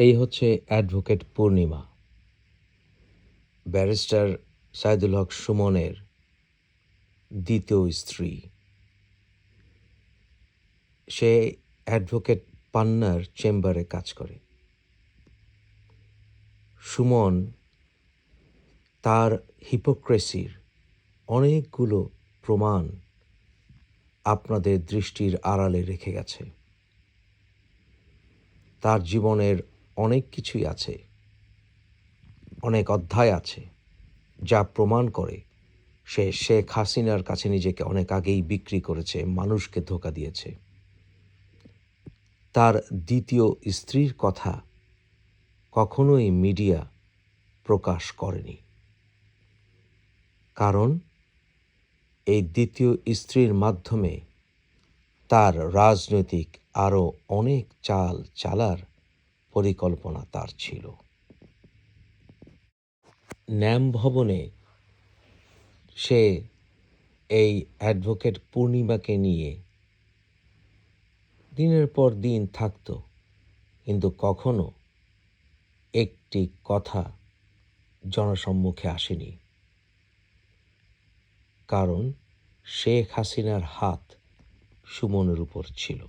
এই হচ্ছে advocate Purnima. Barrister Saidul Haque সুমনের দ্বিতীয় স্ত্রী। সে অ্যাডভোকেট পান্নার চেম্বারে কাজ করে। সুমন তার হিপোক্রেসির অনেকগুলো প্রমাণ আপনাদের দৃষ্টির আড়ালে রেখে গেছে। তার জীবনের অনেক কিছুই আছে, অনেক অধ্যায় আছে, যা প্রমাণ করে সে শেখ হাসিনার কাছে নিজেকে অনেক আগেই বিক্রি করেছে, মানুষকে ধোকা দিয়েছে। তার দ্বিতীয় স্ত্রীর কথা কখনোই মিডিয়া প্রকাশ করেনি। কারণ এই দ্বিতীয় স্ত্রীর মাধ্যমে তার রাজনৈতিক আরও অনেক চাল চালার পরিকল্পনা তার ছিল। ন্যাম ভবনে সে এই অ্যাডভোকেট পূর্ণিমাকে নিয়ে দিনের পর দিন থাকত, কিন্তু কখনো একটি কথা জনসম্মুখে আসেনি। কারণ শেখ হাসিনার হাত সুমনের উপর ছিল।